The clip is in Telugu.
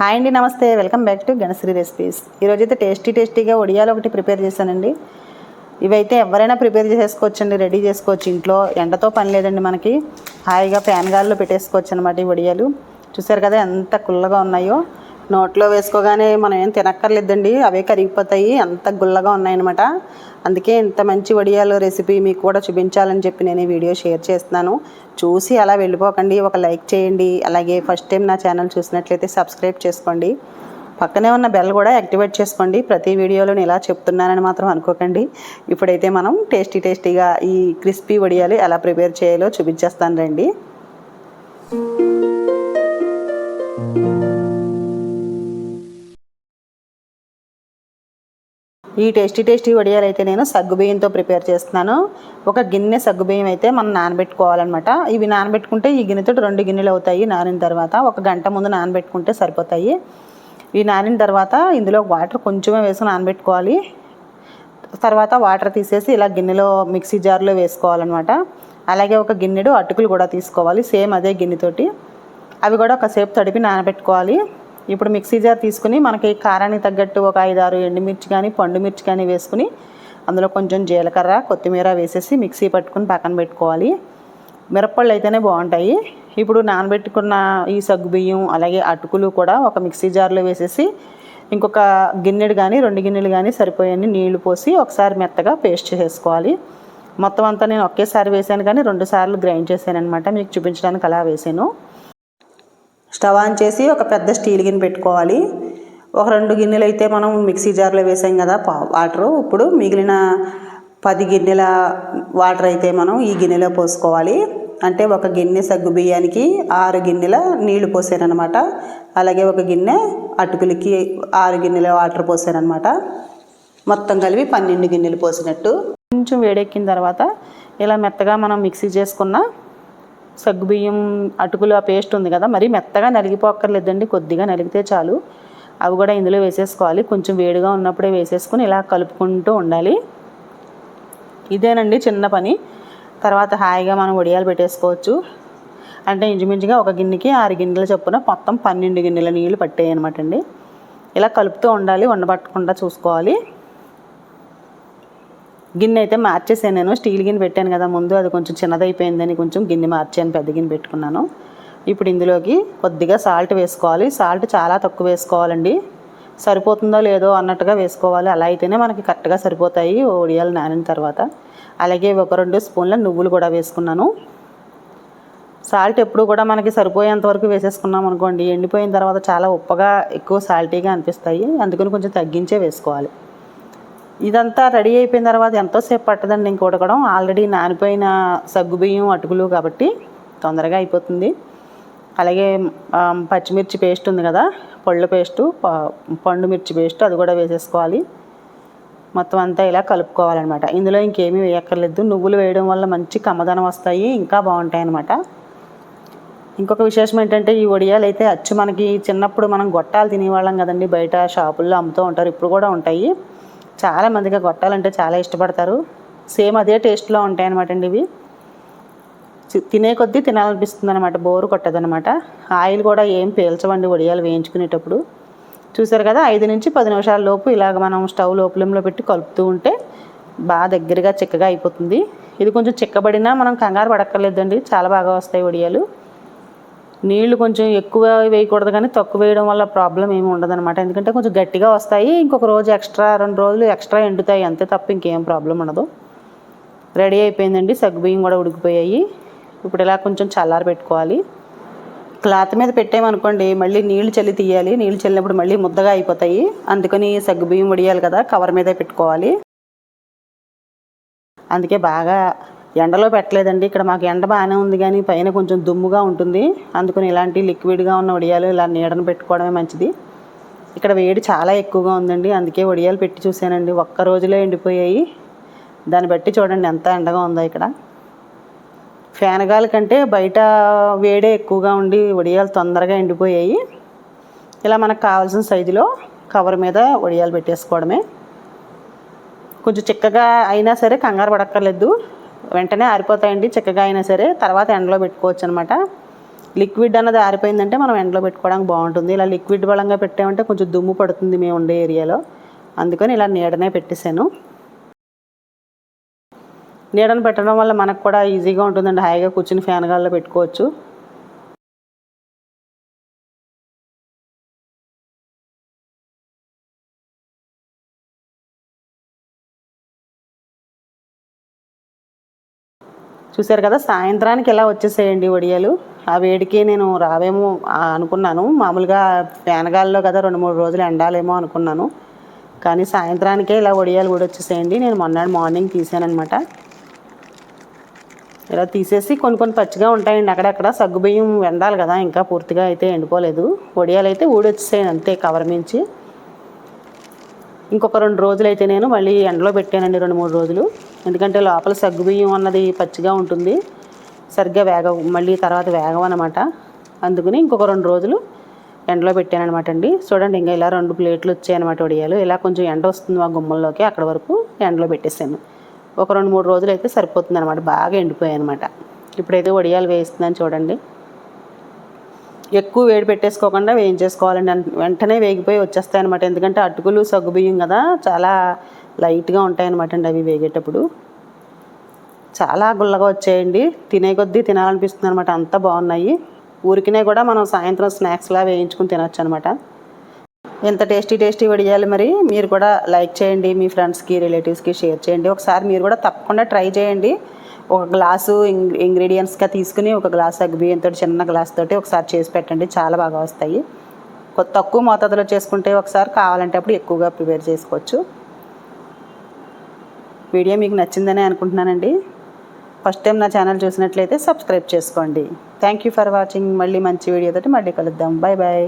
హాయ్ అండి నమస్తే. Welcome back to Ganashri recipes. ఈరోజు అయితే టేస్టీ టేస్టీగా ఒడియాలు ఒకటి ప్రిపేర్ చేశానండి. ఇవైతే ఎవరైనా ప్రిపేర్ చేసేసుకోవచ్చండి రెడీ చేసుకోవచ్చు. ఇంట్లో ఎండతో పని లేదండి మనకి. హాయిగా ఫ్యాన్ గాల్లో పెట్టేసుకోవచ్చు అనమాట ఈ వడియాలు చూసారు కదా ఎంత కుల్లగా ఉన్నాయో. నోట్లో వేసుకోగానే మనం ఏం తినక్కర్లేదండి. అవే కరిగిపోతాయి. అంత గుల్లగా ఉన్నాయన్నమాట. అందుకే ఇంత మంచి వడియాలు రెసిపీ మీకు కూడా చూపించాలని చెప్పి నేను ఈ వీడియో షేర్ చేస్తున్నాను. చూసి అలా వెళ్ళిపోకండి. ఒక లైక్ చేయండి. అలాగే ఫస్ట్ టైం నా ఛానల్ చూసినట్లయితే సబ్స్క్రైబ్ చేసుకోండి. పక్కనే ఉన్న బెల్ కూడా యాక్టివేట్ చేసుకోండి. ప్రతి వీడియోలో నేను ఇలా చెప్తున్నానని మాత్రం అనుకోకండి. ఇప్పుడైతే మనం టేస్టీ టేస్టీగా ఈ క్రిస్పీ వడియాలు ఎలా ప్రిపేర్ చేయాలో చూపించేస్తాను రండి. ఈ టేస్టీ టేస్టీ వడియాలు అయితే నేను సగ్గుబియ్యంతో ప్రిపేర్ చేస్తున్నాను. ఒక గిన్నె సగ్గుబియ్యం అయితే మనం నానబెట్టుకోవాలన్నమాట. ఇవి నానబెట్టుకుంటే ఈ గిన్నెతో రెండు గిన్నెలు అవుతాయి నానిన తర్వాత. ఒక గంట ముందు నానబెట్టుకుంటే సరిపోతాయి. ఈ నానిన తర్వాత ఇందులో వాటర్ కొంచెమే వేసి నానబెట్టుకోవాలి. తర్వాత వాటర్ తీసేసి ఇలా గిన్నెలో మిక్సీ జార్లో వేసుకోవాలన్నమాట. అలాగే ఒక గిన్నెడు అటుకులు కూడా తీసుకోవాలి. సేమ్ అదే గిన్నెతోటి అవి కూడా ఒకసేపు తడిపి నానబెట్టుకోవాలి. ఇప్పుడు మిక్సీ జార్ తీసుకుని మనకి కారానికి తగ్గట్టు ఒక ఐదు ఆరు ఎండుమిర్చి కానీ పండు మిర్చి కానీ వేసుకుని అందులో కొంచెం జీలకర్ర కొత్తిమీర వేసేసి మిక్సీ పట్టుకుని పక్కన పెట్టుకోవాలి. మిరప్పళ్ళు అయితేనే బాగుంటాయి. ఇప్పుడు నానబెట్టుకున్న ఈ సగ్గుబియ్యం అలాగే అటుకులు కూడా ఒక మిక్సీ జార్లో వేసేసి ఇంకొక గిన్నెడు కానీ రెండు గిన్నెలు కానీ సరిపోయని నీళ్ళు పోసి ఒకసారి మెత్తగా పేస్ట్ చేసుకోవాలి మొత్తం అంతా నేను ఒకేసారి వేసాను కానీ రెండు సార్లు గ్రైండ్ చేశాను అనమాట మీకు చూపించడానికి అలా వేసాను. స్టవ్ ఆన్ చేసి ఒక పెద్ద స్టీల్ గిన్నె పెట్టుకోవాలి. ఒక రెండు గిన్నెలు అయితే మనం మిక్సీ జార్లో వేసాం కదా వాటరు. ఇప్పుడు మిగిలిన పది గిన్నెల వాటర్ అయితే మనం ఈ గిన్నెలో పోసుకోవాలి. అంటే ఒక గిన్నె సగ్గు బియ్యానికి ఆరు గిన్నెల నీళ్ళు పోసానమాట అలాగే ఒక గిన్నె అటుకులకి ఆరు గిన్నెల వాటర్ పోసానమాట మొత్తం కలిపి పన్నెండు గిన్నెలు పోసినట్టు. కొంచెం వేడెక్కిన తర్వాత ఇలా మెత్తగా మనం మిక్సీ చేసుకున్న సగ్గుబియ్యం అటుకులు ఆ పేస్ట్ ఉంది కదా మరి మెత్తగా నలిగిపోక్కర్లేదండి కొద్దిగా నలిగితే చాలు. అవి కూడా ఇందులో వేసేసుకోవాలి. కొంచెం వేడిగా ఉన్నప్పుడే వేసేసుకుని ఇలా కలుపుకుంటూ ఉండాలి. ఇదేనండి చిన్న పని. తర్వాత హాయిగా మనం వడియాలు పెట్టేసుకోవచ్చు. అంటే ఇంచుమించుగా ఒక గిన్నెకి ఆరు గిన్నెల చొప్పున మొత్తం పన్నెండు గిన్నెల నీళ్ళు పట్టాయి అనమాట అండి ఇలా కలుపుతూ ఉండాలి ఉండబట్టకుండా చూసుకోవాలి. గిన్నె అయితే మార్చేసాను నేను. స్టీల్ గిన్నె పెట్టాను కదా ముందు అది కొంచెం చిన్నదైపోయిందని కొంచెం గిన్నె మార్చాను పెద్ద గిన్నె పెట్టుకున్నాను. ఇప్పుడు ఇందులోకి కొద్దిగా సాల్ట్ వేసుకోవాలి. సాల్ట్ చాలా తక్కువ వేసుకోవాలండి. సరిపోతుందో లేదో అన్నట్టుగా వేసుకోవాలి. అలా అయితేనే మనకి కరెక్ట్గా సరిపోతాయి ఒడియాలు నానిన తర్వాత. అలాగే ఒక రెండు స్పూన్ల నువ్వులు కూడా వేసుకున్నాను. సాల్ట్ ఎప్పుడు కూడా మనకి సరిపోయేంత వరకు వేసేసుకున్నాం అనుకోండి ఎండిపోయిన తర్వాత చాలా ఉప్పగా ఎక్కువ సాల్టీగా అనిపిస్తాయి. అందుకని కొంచెం తగ్గించే వేసుకోవాలి. ఇదంతా రెడీ అయిపోయిన తర్వాత ఎంతోసేపు పట్టదండి ఇంక ఉడకడం ఆల్రెడీ నానిపోయిన సగ్గుబియ్యం అటుకులు కాబట్టి తొందరగా అయిపోతుంది. అలాగే పచ్చిమిర్చి పేస్ట్ ఉంది కదా పళ్ళు పేస్టు ప- పండు మిర్చి పేస్ట్ అది కూడా వేసేసుకోవాలి. మొత్తం అంతా ఇలా కలుపుకోవాలన్నమాట. ఇందులో ఇంకేమీ వేయక్కర్లేదు. నువ్వులు వేయడం వల్ల మంచి కమ్మదనం వస్తాయి ఇంకా బాగుంటాయి అన్నమాట. ఇంకొక విశేషం ఏంటంటే ఈ వడియాలు అయితే అచ్చు మనకి చిన్నప్పుడు మనం గొట్టాలు తినేవాళ్ళం కదండి బయట షాపుల్లో అమ్ముతూ ఉంటారు. ఇప్పుడు కూడా ఉంటాయి. చాలా మందిగా గొట్టాలంటే చాలా ఇష్టపడతారు. సేమ్ అదే టేస్ట్లో ఉంటాయి అనమాట అండి ఇవి. తినే కొద్దీ తినాలనిపిస్తుంది అనమాట బోరు కొట్టదనమాట ఆయిల్ కూడా ఏం పీల్చవండి వడియాలు వేయించుకునేటప్పుడు. చూసారు కదా ఐదు నుంచి పది నిమిషాల లోపు ఇలాగ మనం స్టవ్ లోపలంలో పెట్టి కలుపుతూ ఉంటే బాగా దగ్గరగా చిక్కగా అయిపోతుంది. ఇది కొంచెం చిక్కబడినా మనం కంగారు పడక్కర్లేదండి చాలా బాగా వస్తాయి వడియాలు. నీళ్ళు కొంచెం ఎక్కువ వేయకూడదు కానీ తక్కువ వేయడం వల్ల ప్రాబ్లం ఏమి ఉండదన్నమాట. ఎందుకంటే కొంచెం గట్టిగా వస్తాయి ఇంకొక రోజు ఎక్స్ట్రా రెండు రోజులు ఎక్స్ట్రా ఎండుతాయి. అంతే తప్ప ఇంకేం ప్రాబ్లం ఉండదు. రెడీ అయిపోయిందండి సగ్గుబియ్యం కూడా ఉడికిపోయాయి. ఇప్పుడు ఇలా కొంచెం చల్లారి పెట్టుకోవాలి. క్లాత్ మీద పెట్టామనుకోండి మళ్ళీ నీళ్ళు చల్లి తీయాలి. నీళ్ళు చల్లినప్పుడు మళ్ళీ ముద్దగా అయిపోతాయి. అందుకని సగ్గుబియ్యం వడియాలి కదా కవర్ మీదే పెట్టుకోవాలి. అందుకే బాగా ఎండలో పెట్టలేదండి. ఇక్కడ మాకు ఎండ బాగానే ఉంది కానీ పైన కొంచెం దుమ్ముగా ఉంటుంది. అందుకని ఇలాంటి లిక్విడ్గా ఉన్న వడియాలు ఇలా నీడను పెట్టుకోవడమే మంచిది. ఇక్కడ వేడి చాలా ఎక్కువగా ఉందండి. అందుకే వడియాలు పెట్టి చూశానండి. ఒక్క రోజులో ఎండిపోయాయి. దాన్ని బట్టి చూడండి ఎంత ఎండగా ఉందో ఇక్కడ. ఫ్యాన్ గాలి కంటే బయట వేడే ఎక్కువగా ఉండి వడియాలు తొందరగా ఎండిపోయాయి. ఇలా మనకు కావాల్సిన సైజులో కవర్ మీద వడియాలు పెట్టేసుకోవడమే. కొంచెం చిక్కగా అయినా సరే కంగారు పడక్కర్లేదు. వెంటనే ఆరిపోతాయండి చిక్కగా అయినా సరే. తర్వాత ఎండలో పెట్టుకోవచ్చు అనమాట లిక్విడ్ అన్నది ఆరిపోయిందంటే మనం ఎండలో పెట్టుకోవడానికి బాగుంటుంది. ఇలా లిక్విడ్ బలంగా పెట్టామంటే కొంచెం దుమ్ము పడుతుంది మేము ఉండే ఏరియాలో. అందుకని ఇలా నీడనే పెట్టేశాను. నీడను పెట్టడం వల్ల మనకు కూడా ఈజీగా ఉంటుందండి. హాయిగా కూర్చుని ఫ్యాన్ గాల్లో పెట్టుకోవచ్చు. చూశారు కదా సాయంత్రానికి ఎలా వచ్చేసేయండి వడియాలు ఆ వేడికి నేను రావేమో అనుకున్నాను. మామూలుగా పేనగాల్లో కదా రెండు మూడు రోజులు ఎండాలేమో అనుకున్నాను. కానీ సాయంత్రానికే ఇలా వడియాలు కూడా వచ్చేసేయండి. నేను మొన్నటి మార్నింగ్ తీసానమాట ఇలా తీసేసి కొన్ని కొన్ని పచ్చిగా ఉంటాయండి అక్కడక్కడ. సగ్గుబియ్యం ఎండాలి కదా ఇంకా పూర్తిగా అయితే ఎండిపోలేదు. వడియాలు అయితే ఊడొచ్చేసాయి అంతే కవర్ మించి. ఇంకొక రెండు రోజులు అయితే నేను మళ్ళీ ఎండలో పెట్టానండి రెండు మూడు రోజులు. ఎందుకంటే లోపల సగ్గుబియ్యం అన్నది పచ్చిగా ఉంటుంది. సరిగ్గా వేగ మళ్ళీ తర్వాత వేగం అనమాట అందుకని ఇంకొక రెండు రోజులు ఎండలో పెట్టాను అనమాట అండి. చూడండి ఇంకా ఇలా రెండు ప్లేట్లు వచ్చాయన్నమాట వడియాలు. ఇలా కొంచెం ఎండ వస్తుంది మా గుమ్మల్లోకి అక్కడ వరకు ఎండలో పెట్టేసాను. ఒక రెండు మూడు రోజులు అయితే సరిపోతుంది అనమాట బాగా ఎండిపోయాయి అనమాట ఇప్పుడైతే వడియాలు వేయిస్తుందని చూడండి. ఎక్కువ వేడి పెట్టేసుకోకుండా వేయించేసుకోవాలండి. వెంటనే వేగిపోయి వచ్చేస్తాయి అనమాట ఎందుకంటే అటుకులు సగ్గుబియ్యం కదా చాలా లైట్గా ఉంటాయి అనమాట అండి అవి వేగేటప్పుడు. చాలా గుల్లగా వచ్చాయండి. తినే కొద్దీ తినాలనిపిస్తుంది అనమాట అంత బాగున్నాయి. ఊరికినే కూడా మనం సాయంత్రం స్నాక్స్లా వేయించుకుని తినొచ్చు అనమాట ఎంత టేస్టీ టేస్టీ వడియాలి మరి? మీరు కూడా లైక్ చేయండి. మీ ఫ్రెండ్స్కి రిలేటివ్స్కి షేర్ చేయండి. ఒకసారి మీరు కూడా తప్పకుండా ట్రై చేయండి. ఒక గ్లాసు ఇంగ్ ఇంగ్రీడియంట్స్గా తీసుకుని ఒక గ్లాస్ బియ్యంతో చిన్న గ్లాస్ తోటి ఒకసారి చేసి పెట్టండి. చాలా బాగా వస్తాయి. తక్కువ మోతాదులో చేసుకుంటే ఒకసారి కావాలంటే అప్పుడు ఎక్కువగా ప్రిపేర్ చేసుకోవచ్చు. వీడియో మీకు నచ్చిందని అనుకుంటున్నానండి. ఫస్ట్ టైం నా ఛానల్ చూసినట్లయితే సబ్స్క్రైబ్ చేసుకోండి. థ్యాంక్ యూ ఫర్ వాచింగ్ మళ్ళీ మంచి వీడియోతో మళ్ళీ కలుద్దాం. Bye bye